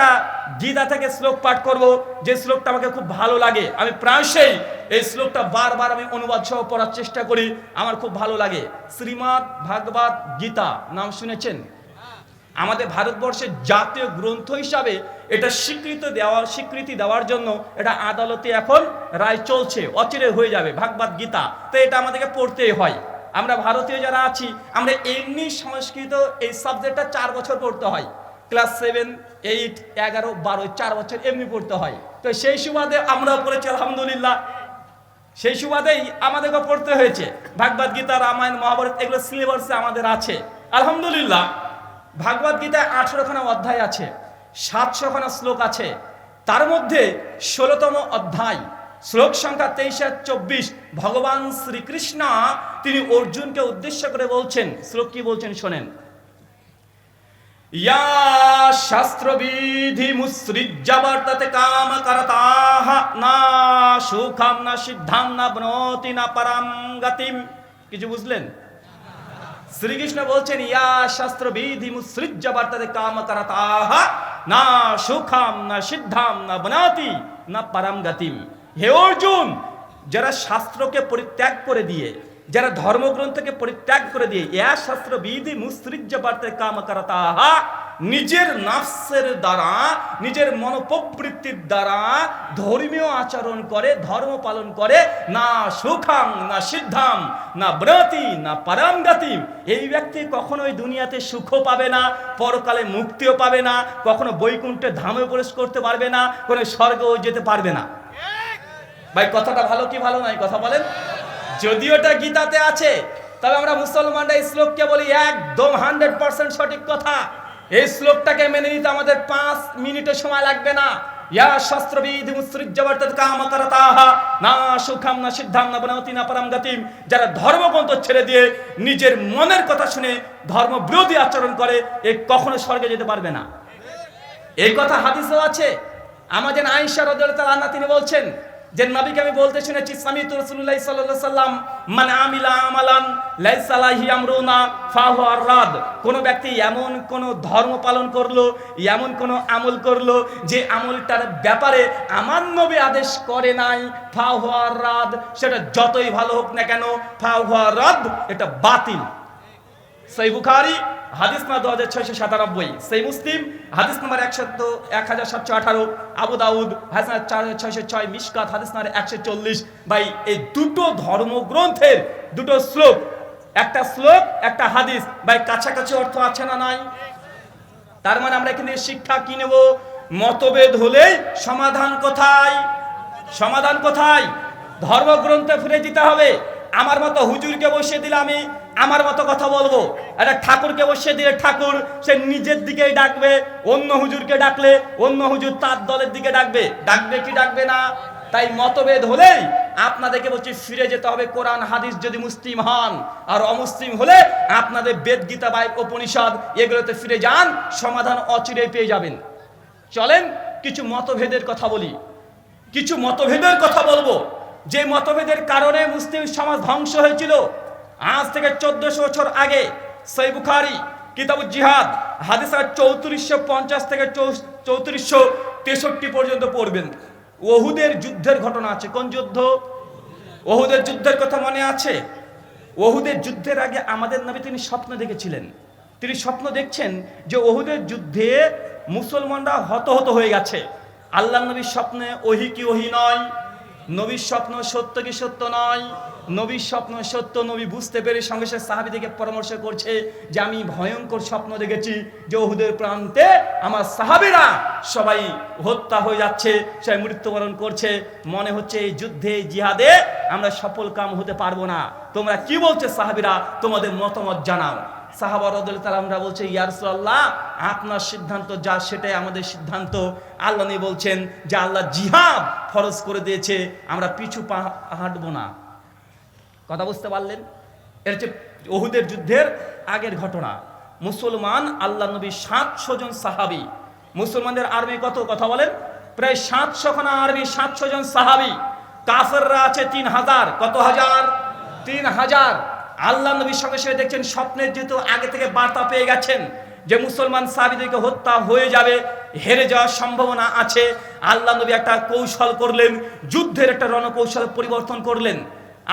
একটা গীতা থেকে শ্লোক পাঠ করব, যে শ্লোকটা আমাকে খুব ভালো লাগে। আমি প্রায়শই এই শ্লোকটা বারবার আমি অনুবাদ সহ পড়ার চেষ্টা করি, আমার খুব ভালো লাগে। শ্রীমৎ ভাগবত গীতা, নাম শুনেছেন? আমাদের ভারতবর্ষের জাতীয় গ্রন্থ হিসাবে এটা স্বীকৃত দেওয়া, স্বীকৃতি দেওয়ার জন্য এটা আদালতে এখন রায় চলছে, অচিরে হয়ে যাবে ভাগবত গীতা। তো এটা আমাদেরকে পড়তেই হয়। আমরা ভারতীয় যারা আছি, আমরা এমনি সংস্কৃত এই সাবজেক্টটা চার বছর পড়তে হয়। ক্লাস সেভেন, এইট, এগারো, বারো, চার বছর এমনি পড়তে হয়। তো সেই সুবাদে আমরা পড়েছি, আলহামদুলিল্লাহ। সেই সুবাদেই আমাদেরকে পড়তে হয়েছে। ভাগবত গীতা, রামায়ণ, মহাভারত, এগুলো সিলেবাসে আমাদের আছে। আলহামদুলিল্লাহ, ভাগবত গীতায় আঠেরোখানা অধ্যায় আছে, সাতশোখানা শ্লোক আছে। তার মধ্যে ষোলোতম অধ্যায়, শ্লোক সংখ্যা তেইশ আর চব্বিশ, ভগবান শ্রীকৃষ্ণ তিনি অর্জুনকে উদ্দেশ্য করে বলছেন। শ্লোক কি বলছেন শোনেন। ইয়া শাস্ত্রবিধি মুসৃজ্যাবর্ততে কাম করতাহ। না সুখাম, না সিদ্ধাম, না ব্রতি, না পরাম গতিম। কিছু বুঝলেন? শ্রীকৃষ্ণ বলছেন, ইয়া শাস্ত্রবিধি মুসৃজ্যাবর্ততে কাম করতাহ। না সুখাম, না সিদ্ধাম, না বনাতি না পরাম গতিম। হে অর্জুন, যারা শাস্ত্রকে পরিত্যাগ করে দিয়ে যারা ধর্মগ্রন্থকে পরিত্যাগ করে দিয়ে শাস্ত্র বিধি মুসৃজ্য বর্ততে কামকরতাহ নিজের নাফসের দ্বারা, নিজের মনোপ্রবৃত্তির দ্বারা ধর্মীয় আচরণ করে, ধর্ম পালন করে, না সুখাম না সিদ্ধাম না ব্রতি, না পরম গতিম এই ব্যক্তি কখনোই দুনিয়াতে সুখও পাবে না, পরকালে মুক্তিও পাবে না, কখনো বৈকুণ্ঠে ধামে প্রবেশ করতে পারবে না, কোনো স্বর্গও যেতে পারবে না। ভাই, কথাটা ভালো কি ভালো নয় কথা বলেন। যদিও এটা গীতাতে আছে, তবে আমরা মুসলমানরা এই শ্লোককে বলি একদম হান্ড্রেড পার্সেন্ট সঠিক কথা। এই শ্লোকটাকে মেনে নিতে আমাদের পাঁচ মিনিটের সময় লাগবে না। ইয়া শাস্ত্রবিধি মুসৃজ্যবর্তত কামকরতাহ, না সুখাম, না সিদ্ধাম, না বনতি না পরম গতিম। যারা ধর্মগ্রন্থ ছেড়ে দিয়ে নিজের মনের কথা শুনে ধর্ম বিরোধী আচরণ করে, এ কখনো স্বর্গে যেতে পারবে না। এই কথা হাদিসেও আছে। আমাদের আয়েশা রাদিয়াল্লাহু আনহা তিনি বলছেন যে নবীকে আমি বলতে শুনেছি সামি তো রাসূলুল্লাহ সাল্লাল্লাহু সাল্লাম মান আমিলা আমালান লাইসা আমরুনা ফাহু আররাদ। কোন ব্যক্তি এমন কোন ধর্ম পালন করল, এমন কোন আমল করল যে আমলটার ব্যাপারে আমার নবী আদেশ করে নাই ফাহু আররাদ সেটা যতই ভালো হোক না কেন ফাহু আররাদ এটা বাতিল। সই বুখারি। হাদিস নাম্বার দু হাজার ছয়শো সাতানব্বই, সেই মুসলিম, হাদিস নাম্বার একশো এক হাজার সাতশো আঠারো, আবু দাউদ, হাদিস নাম্বার চার হাজার ছয়শো ছয় মিসকাত হাদিস নাম্বার একশো চল্লিশ। ভাই, এই দুটো ধর্মগ্রন্থের দুটো শ্লোক, একটা শ্লোক, একটা হাদিস, ভাই, কাছাকাছি অর্থ আছে না নাই? তার মানে আমরা এখানে শিক্ষা কি নেব? মতভেদ হলে সমাধান কোথায়? সমাধান কোথায়? ধর্মগ্রন্থে ফিরে দিতে হবে। আমার মতো হুজুরকে বসিয়ে দিলে আমি আমার মতো কথা বলব? একটা ঠাকুরকে বসিয়ে দিলে ঠাকুর, সে নিজের দিকেই ডাকবে, অন্য হুজুরকে ডাকলে অন্য হুজুর তার দলের দিকে ডাকবে। ডাকবে কি ডাকবে না? তাই মতভেদ হলেই আপনাদেরকে বলছি, ফিরে যেতে হবে কোরআন, হাদিস যদি মুসলিম হন। আর অমুসলিম হলে আপনাদের বেদ গীতা বাই উপনিষদ এগুলোতে ফিরে যান, সমাধান অচিরেই পেয়ে যাবেন। চলেন, কিছু মতভেদের কথা বলি। কিছু মতভেদের কথা বলব। যে মতভেদের কারণে মুসলিম সমাজ ধ্বংস হয়েছিল আজ থেকে চোদ্দশো বছর আগে সই বুখারি, কিতাবুল জিহাদ, হাদিস চৌত্রিশশো পঞ্চাশ থেকে চৌত্রিশশো তেষট্টি পর্যন্ত পড়বেন। ওহুদের যুদ্ধের ঘটনা আছে। কোন যুদ্ধ? ওহুদের যুদ্ধের কথা মনে আছে? ওহুদের যুদ্ধের আগে আমাদের নবী তিনি স্বপ্ন দেখেছিলেন। তিনি স্বপ্ন দেখছেন যে ওহুদের যুদ্ধে মুসলমানরা হতহত হয়ে গেছে। আল্লাহ নবীর স্বপ্নে ওহি কি ওহি নয়? নবীর স্বপ্ন সত্য কি সত্য নয়? নবীর স্বপ্ন সত্য, নবী বুঝতে পেরে সঙ্গে সঙ্গে সাহাবিদিকে পরামর্শ করছে যে আমি ভয়ঙ্কর স্বপ্ন দেখেছি যে প্রান্তে আমার সাহাবিরা সবাই হত্যা হয়ে যাচ্ছে, সবাই মৃত্যুবরণ করছে। মনে হচ্ছে এই যুদ্ধে জিহাদে আমরা সফল কাম হতে পারব না। তোমরা কি বলছো সাহাবিরা? তোমাদের মতামত জানাও। সাহাবা রদুল্লাহ বলছে ইয়ারসুল্লাহ আপনার সিদ্ধান্ত যা, সেটাই আমাদের সিদ্ধান্ত। আল্লাহ বলছেন যে, আল্লাহ জিহাদ ফরজ করে দিয়েছে, আমরা পিছু পা, হাঁটবো না। কথা বুঝতে পারলেন? এর হচ্ছে ওহুদের যুদ্ধের আগের ঘটনা। মুসলমান, আল্লাহ নবী সাতশো জন সাহাবি। মুসলমানদের আর্মি কত কথা বলেন? প্রায় সাতশো খানা আর্মি সাতশো জন সাহাবি। কাফেররা আছে তিন হাজার। কত হাজার? তিন হাজার। আল্লাহ নবীর সঙ্গে সঙ্গে দেখছেন স্বপ্নের যেহেতু আগে থেকে বার্তা পেয়ে গেছেন যে মুসলমান সাহাবিদেরকে হত্যা হয়ে যাবে, হেরে যাওয়ার সম্ভাবনা আছে। আল্লাহ নবী একটা কৌশল করলেন, যুদ্ধের একটা রণকৌশল পরিবর্তন করলেন।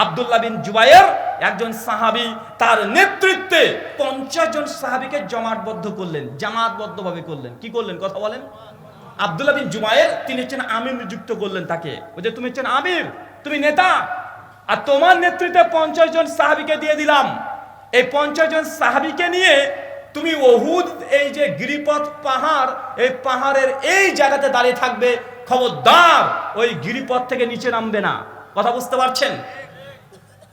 আব্দুল্লাহ বিন জুবাইর, একজন সাহাবি, তার নেতৃত্বে পঞ্চাশ জন সাহাবিকে জমাটবদ্ধ করলেন। জামাতবদ্ধভাবে করলেন। কি করলেন? কথা বলেন। আব্দুল্লাহ বিন জুবাইর, তিনি হচ্ছেন আমির নিযুক্ত করলেন তাকে। ওই যে তুমি হচ্ছেন আমির, তুমি নেতা। আর তোমার নেতৃত্বে পঞ্চাশ জন সাহাবিকে দিয়ে দিলাম। এই পঞ্চাশ জন সাহাবিকে নিয়ে তুমি ওহুদ, এই যে গিরিপথ পাহাড়, এই পাহাড়ের এই জায়গাতে দাঁড়িয়ে থাকবে। খবরদার, ওই গিরিপথ থেকে নিচে নামবে না। কথা বুঝতে পারছেন?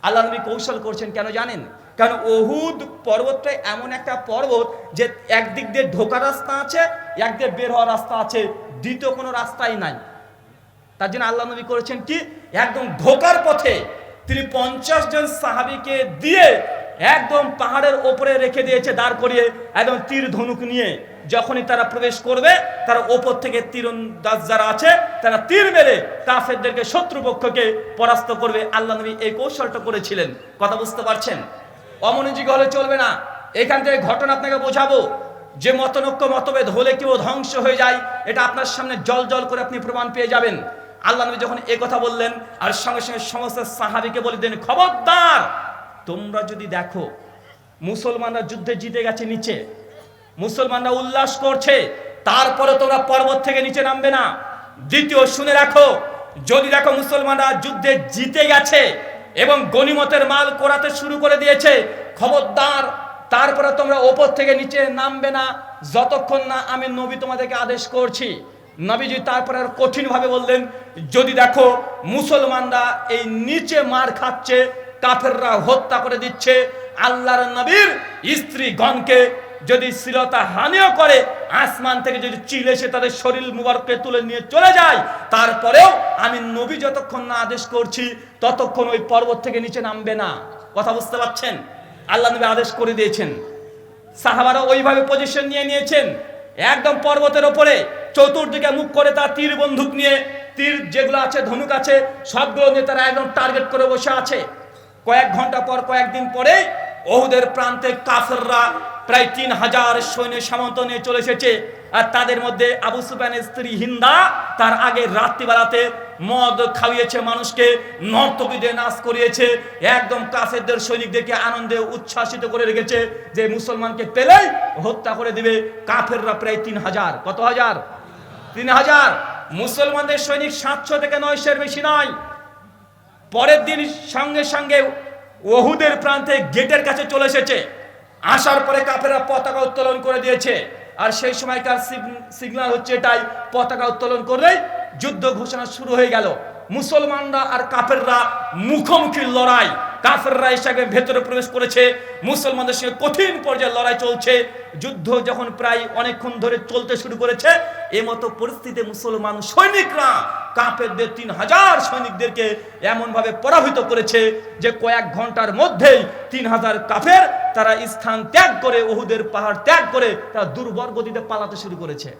আল্লাহ নবী কৌশল করছেন, কেন জানেন? কারণ ওহুদ পর্বতটা এমন একটা পর্বত যে একদিক দিয়ে ঢোকার রাস্তা আছে, একদিকে বের হওয়ার রাস্তা আছে, দ্বিতীয় কোনো রাস্তাই নাই। তার জন্য আল্লাহ নবী করেছেন কি? একদম ঢোকার পথে তিনি পঞ্চাশ জন সাহাবিকে দিয়ে একদম পাহাড়ের ওপরে রেখে দিয়েছে, দাঁড় করিয়ে, একদম তীর ধনুক নিয়ে। যখনই তারা প্রবেশ করবে, তারা ওপর থেকে তীরন্দাজ যারা আছে, তারা তীর মেরে কাফেরদেরকে শত্রুপক্ষকে পরাস্ত করবে। আল্লাহ নবী এই কৌশলটা করেছিলেন। কথা বুঝতে পারছেন? অমনোযোগী হলে চলবে না। এখান থেকে ঘটনা আপনাকে বোঝাবো। যে মতনৈক্য, মতভেদ হলে কেউ ধ্বংস হয়ে যায়, এটা আপনার সামনে জল জল করে আপনি প্রমাণ পেয়ে যাবেন। আল্লাহ নবী যখন এ কথা বললেন, আর সঙ্গে সঙ্গে সমস্ত সাহাবিকে বলে দেন, খবরদার, তোমরা যদি দেখো, মুসলমানরা যুদ্ধে জিতে গেছে নিচে মুসলমানরা উল্লাস করছে, তারপরে তোমরা পর্বত থেকে নিচে নামবে না। দ্বিতীয়, শুনে রাখো, যদি দেখো মুসলমানরা যুদ্ধে জিতে গেছে এবং গনিমতের মাল করাতে শুরু করে দিয়েছে, খবরদার, তারপরে তোমরা ওপর থেকে নিচে নামবে না, যতক্ষণ না আমি নবী তোমাদেরকে আদেশ করছি। নবীজি তারপরে আর কঠিনভাবে বললেন, যদি দেখো মুসলমানরা এই নিচে মার খাচ্ছে, কাফেররা হত্যা করে দিচ্ছে, আল্লাহর নবীর স্ত্রীগণকে যদি শ্লীলতা হানিও করে, আসমান থেকে যদি চিল এসে তাদের শরীর মুবারককে তুলে নিয়ে চলে যায়, তারপরেও আমি নবী যতক্ষণ না আদেশ করছি, ততক্ষণ ওই পর্বত থেকে নিচে নামবে না। কথা বুঝতে পারছেন? আল্লাহ নবী আদেশ করে দিয়েছেন। সাহাবারা ওইভাবে পজিশন নিয়ে নিয়েছেন। একদম পর্বতের ওপরে, চতুর্দিকে মুখ করে তার তীর বন্দুক নিয়ে, তীর যেগুলো আছে, ধনুক আছে, সবগুলো নিয়ে তারা একদম টার্গেট করে বসে আছে। কয়েক ঘণ্টা পর, কয়েকদিন পরে ওহুদের প্রান্তে কাফেররা প্রায় তিন হাজার সৈন্য সামন্ত নিয়ে চলে এসেছে। আর তাদের মধ্যে আবু সুফিয়ানের স্ত্রী হিন্দা, তার আগে রাত্রিবেলাতে মদ খাওয়িয়েছে মানুষকে, নর্তকীদের নাচ করিয়েছে, একদম কাফেরদের সৈনিকদেরকে আনন্দে উচ্ছ্বাসিত করে রেখেছে যে মুসলমানকে পেলেই হত্যা করে দিবে। কাফেররা প্রায় তিন হাজার। কত হাজার? তিন হাজার। মুসলমানদের সৈনিক সাতশো থেকে নয়শের বেশি নয়। পরের দিন সঙ্গে সঙ্গে ওহুদের প্রান্তে গেটের কাছে চলে এসেছে। আসার পরে কাফেরা পতাকা উত্তোলন করে দিয়েছে। আর সেই সময়কার সিগনাল হচ্ছে এটাই, পতাকা উত্তোলন করলেই যুদ্ধ ঘোষণা শুরু হয়ে গেল। মুসলমানরা আর কাফেররা মুখোমুখি লড়াই। কাফেররা হিসাবে ভেতরে প্রবেশ করেছে। মুসলমানদের সঙ্গে কঠিন পর্যায়ে লড়াই চলছে। যুদ্ধ যখন প্রায় অনেকক্ষণ ধরে চলতে শুরু করেছে এ মতো পরিস্থিতিতে মুসলমান সৈনিকরা, কাফেরদের তিন হাজার সৈনিকদেরকে এমনভাবে পরাভূত করেছে যে কয়েক ঘণ্টার মধ্যেই তিন হাজার কাফের তারা স্থান ত্যাগ করে ওহুদের পাহাড় ত্যাগ করে, তারা দুর্বর গতিতে পালাতে শুরু করেছে।